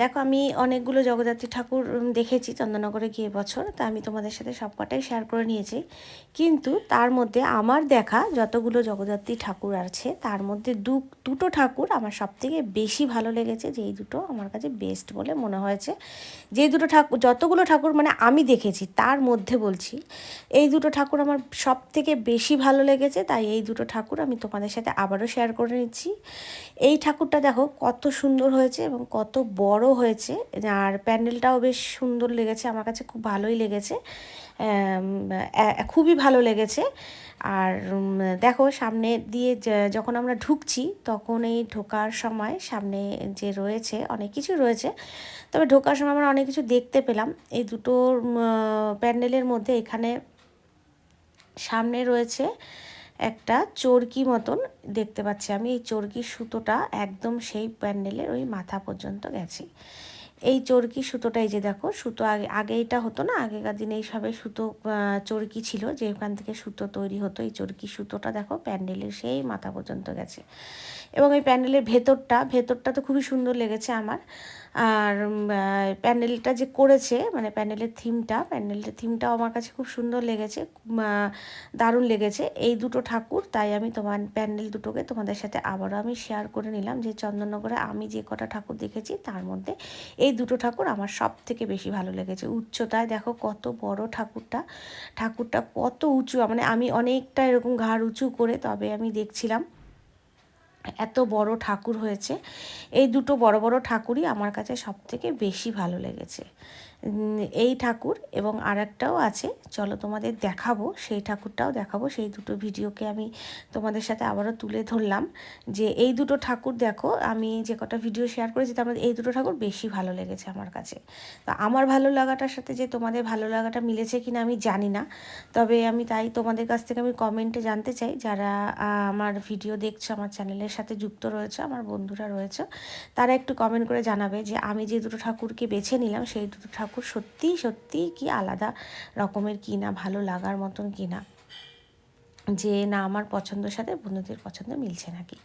দেখো, আমি অনেকগুলো জগদ্ধাত্রী ঠাকুর দেখেছি চন্দননগরে গিয়ে বছর, তা আমি তোমাদের সাথে সবকটাই শেয়ার করে নিয়েছি। কিন্তু তার মধ্যে আমার দেখা যতগুলো জগদ্ধাত্রী ঠাকুর আছে, তার মধ্যে দু, দুটো ঠাকুর আমার সবথেকে বেশি ভালো লেগেছে যে এই দুটো আমার কাছে বেস্ট বলে মনে হয়েছে। যে দুটো ঠাকুর, যতগুলো ঠাকুর মানে আমি দেখেছি, তার মধ্যে বলছি, এই দুটো ঠাকুর আমার সব থেকে বেশি ভালো লেগেছে, তাই এই দুটো ঠাকুর আমি তোমাদের সাথে আবারও শেয়ার করে নিচ্ছি। এই ঠাকুরটা দেখো কত সুন্দর হয়েছে এবং কত বড় হয়েছে, আর প্যান্ডেলটাও বেশ সুন্দর লেগেছে, আমার কাছে খুব ভালোই লেগেছে। খুবই ভালো লেগেছে। আর দেখো সামনে দিয়ে যখন আমরা ঢুকছি, তখন এই ঢোকার সময় সামনে যে রয়েছে, অনেক কিছু রয়েছে, তবে ঢোকার সময় আমরা অনেক কিছু দেখতে পেলাম। এই দুটো প্যান্ডেলের মধ্যে এখানে সামনে রয়েছে একটা চর্কি মতন দেখতে পাচ্ছি আমি। এই চরকির সুতোটা একদম সেই প্যান্ডেলের ওই মাথা পর্যন্ত গেছে। এই চরকি সুতোটাই যে দেখো, সুতো আগে আগে এটা হতো না, আগেকার দিনে এইভাবে সুতো চরকি ছিল, যে ওখান থেকে সুতো তৈরি হতো, এই চরকি সুতোটা দেখো প্যান্ডেলের সেই মাথা পর্যন্ত গেছে। এবং এই প্যান্ডেলের ভেতরটা ভেতরটা তো খুবই সুন্দর লেগেছে আমার। আর প্যান্ডেলটা যে করেছে মানে প্যান্ডেলের থিমটা, প্যান্ডেলের থিমটাও আমার কাছে খুব সুন্দর লেগেছে দারুণ লেগেছে। এই দুটো ঠাকুর, তাই আমি তোমার প্যান্ডেল দুটোকে তোমাদের সাথে আবারও আমি শেয়ার করে নিলাম, যে চন্দননগরে আমি যে কটা ঠাকুর দেখেছি, তার মধ্যে এই দুটো ঠাকুর আমার সব থেকে বেশি ভালো লেগেছে। উচ্চতায় দেখো কত বড় ঠাকুরটা ঠাকুরটা কত উঁচু মানে আমি অনেকটা এরকম ঘাড় উঁচু করে তবে আমি দেখছিলাম। এত বড় ঠাকুর হয়েছে। এই দুটো বড় বড় ঠাকুরই আমার কাছে সব থেকে বেশি ভালো লেগেছে। এই ঠাকুর এবং আরেকটাও আছে, চলো তোমাদের দেখাবো, সেই ঠাকুরটাও দেখাবো, সেই দুটো ভিডিওকে আমি তোমাদের সাথে আবারও তুলে ধরলাম যে এই দুটো ঠাকুর দেখো, আমি যে কটা ভিডিও শেয়ার করেছি তার মধ্যে এই দুটো ঠাকুর বেশি ভালো লেগেছে আমার কাছে। তো আমার ভালো লাগাটার সাথে যে তোমাদের ভালো লাগাটা মিলেছে কিনা আমি জানি না, তবে আমি তাই তোমাদের কাছ থেকে আমি কমেন্টে জানতে চাই, যারা আমার ভিডিও দেখছ আমার চ্যানেলের সাথে যুক্ত রয়েছে, আমার বন্ধুরা রয়েছে, তারা একটু কমেন্ট করে জানাবে যে আমি যে দুটো ঠাকুরকে বেছে নিলাম, সেই দুটো ঠাকুর সত্যিই সত্যিই কি আলাদা রকমের কিনা, ভালো লাগার মতন কি না যে, না, আমার পছন্দের সাথে বন্ধুদের পছন্দ মিলছে নাকি?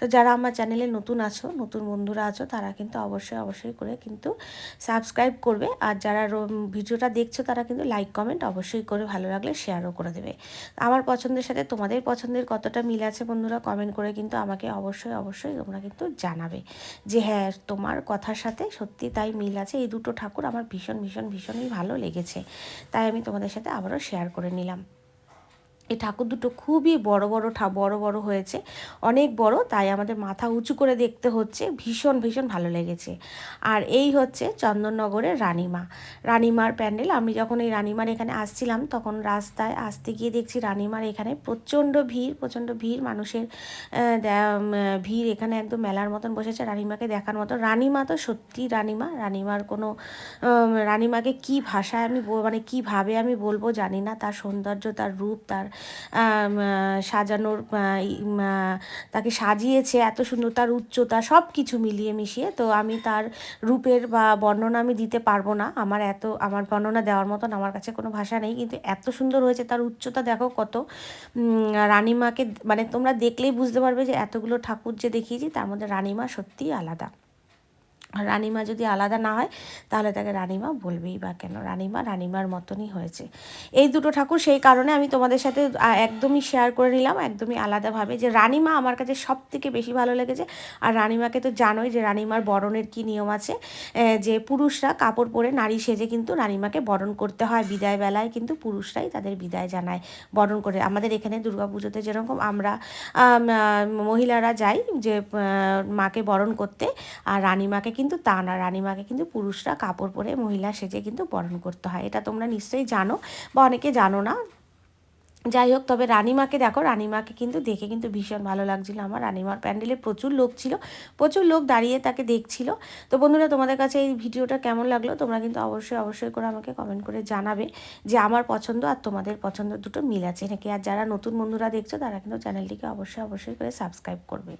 তো যারা আমার চ্যানেলে নতুন আছো, নতুন বন্ধুরা আছো, তারা কিন্তু অবশ্যই অবশ্যই করে কিন্তু সাবস্ক্রাইব করবে। আর যারা ভিডিওটা দেখছ, তারা কিন্তু লাইক কমেন্ট অবশ্যই করে, ভালো লাগলে শেয়ারও করে দেবে। আমার পছন্দের সাথে তোমাদের পছন্দের কতটা মিল আছে বন্ধুরা কমেন্ট করে কিন্তু আমাকে অবশ্যই অবশ্যই তোমরা কিন্তু জানাবে। যে হ্যাঁ তোমার কথার সাথে সত্যি তাই মিল আছে। এই দুটো ঠাকুর আমার ভীষণ ভীষণ, ভীষণই ভালো লেগেছে। তাই আমি তোমাদের সাথে আবারও শেয়ার করে নিলাম। এই ঠাকুর দুটো খুবই বড় বড় ঠা, বড় বড় হয়েছে। অনেক বড়, তাই আমাদের মাথা উঁচু করে দেখতে হচ্ছে। ভীষণ ভীষণ ভালো লেগেছে। আর এই হচ্ছে চন্দননগরের রানীমা। রানীমার প্যান্ডেল, আমি যখন এই রানীমার এখানে আসছিলাম, তখন রাস্তায় আসতে গিয়ে দেখছি রানীমার এখানে প্রচণ্ড ভিড় প্রচণ্ড ভিড়। মানুষের ভিড় এখানে একদম মেলার মতন বসেছে রানীমাকে দেখার মতো। রানীমা তো সত্যি রানীমা। রানীমার কোনো রানীমাকে কি ভাষায় আমি মানে কীভাবে আমি বলব জানি না। তার সৌন্দর্য, তার রূপ, তার সাজানোর তাকে সাজিয়েছে, এত সুন্দর তার উচ্চতা সব কিছু মিলিয়ে মিশিয়ে, তো আমি তার রূপের বা বর্ণনা আমি দিতে পারব না। আমার এত, আমার বর্ণনা দেওয়ার মতন আমার কাছে কোনো ভাষা নেই, কিন্তু এত সুন্দর হয়েছে তার উচ্চতা, দেখো কত। রানীমাকে মানে তোমরা দেখলেই বুঝতে পারবে যে এতগুলো ঠাকুর যে দেখিয়েছি, তার মধ্যে রানীমা সত্যিই আলাদা। রানীমা যদি আলাদা না হয়, তাহলে তাকে রানীমা বলবেই বা কেন? রানীমা রানীমার মতনই হয়েছে। এই দুটো ঠাকুর সেই কারণে আমি তোমাদের সাথে একদমই শেয়ার করে নিলাম, একদমই আলাদাভাবে যে রানীমা আমার কাছে সব থেকে বেশি ভালো লেগেছে। আর রানীমাকে তো জানোই যে রানীমার বরণের কি নিয়ম আছে। যে পুরুষরা কাপড় পরে নারী সেজে কিন্তু রানীমাকে বরণ করতে হয় বিদায় বেলায় কিন্তু পুরুষরাই তাদের বিদায় জানায় বরণ করে। আমাদের এখানে দুর্গাপুজোতে যেরকম আমরা মহিলারা যাই যে মাকে বরণ করতে, আর রানীমাকে কিন্তু তা না, রানীমাকে কিন্তু পুরুষরা কাপড় পরে মহিলা সেজে কিন্তু বরণ করতে হয়। এটা তোমরা নিশ্চয়ই জানো বা অনেকে জানো না। যাই হোক, তবে রানীমাকে দেখো, রানীমাকে কিন্তু দেখে কিন্তু ভীষণ ভালো লাগছিল আমার। রানীমার প্যান্ডেলে প্রচুর লোক ছিল, প্রচুর লোক দাঁড়িয়ে তাকে দেখছিল। তো বন্ধুরা, তোমাদের কাছে এই ভিডিওটা কেমন লাগল? তোমরা কিন্তু অবশ্যই অবশ্যই করে আমাকে কমেন্ট করে জানাবে যে আমার পছন্দ আর তোমাদের পছন্দ দুটো মিল আছে নাকি। আর যারা নতুন বন্ধুরা দেখছ, তারা কিন্তু চ্যানেলটিকে অবশ্যই অবশ্যই করে সাবস্ক্রাইব করবে।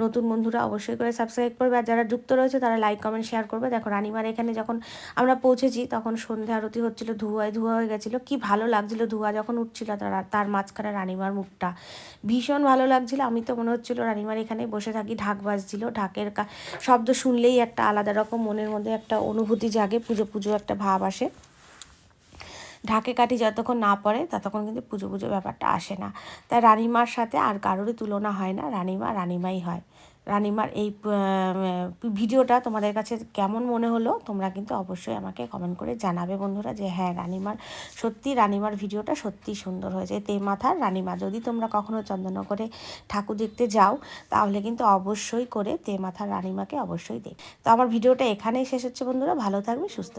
নতুন বন্ধুরা অবশ্যই করে সাবস্ক্রাইব করবে। আর যারা যুক্ত রয়েছে, তারা লাইক কমেন্ট শেয়ার করবে। দেখো, রানীমার এখানে যখন আমরা পৌঁছেছি, তখন সন্ধ্যা আরতি হচ্ছিল, ধোঁয়ায় ধোঁয়া হয়ে গেছিল। কি ভালো লাগছিল ধোঁয়া যখন উঠছিল, তারা তার মাঝখানে রানিমার মুখটা। ভীষণ ভালো লাগছিল। আমি তো মনে হচ্ছিল রানিমার এখানে বসে থাকি, ঢাক বাজছিল। ঢাকের শব্দ শুনলেই একটা আলাদা রকম মনের মধ্যে একটা অনুভূতি জাগে, পুজো পুজো একটা ভাব আসে। ঢাকে কাঠি যতক্ষণ না পড়ে, ততক্ষণ কিন্তু পুজো পুজো ব্যাপারটা আসে না। তাই রানিমার সাথে আর কারোরই তুলনা হয় না, রানিমা রানিমাই হয়। রানিমার এই ভিডিওটা তোমাদের কাছে কেমন মনে হলো, তোমরা কিন্তু অবশ্যই আমাকে কমেন্ট করে জানাবে বন্ধুরা যে হ্যাঁ রানিমার, সত্যি রানিমার ভিডিওটা সত্যি সুন্দর হয়েছে। তে মাথার রানিমা, যদি তোমরা কখনো চন্দননগরে ঠাকুর দেখতে যাও, তাহলে কিন্তু অবশ্যই করে তে মাথার রানিমাকে অবশ্যই দেখ তো আমার ভিডিওটা এখানেই শেষ হচ্ছে বন্ধুরা, ভালো থাকবে, সুস্থ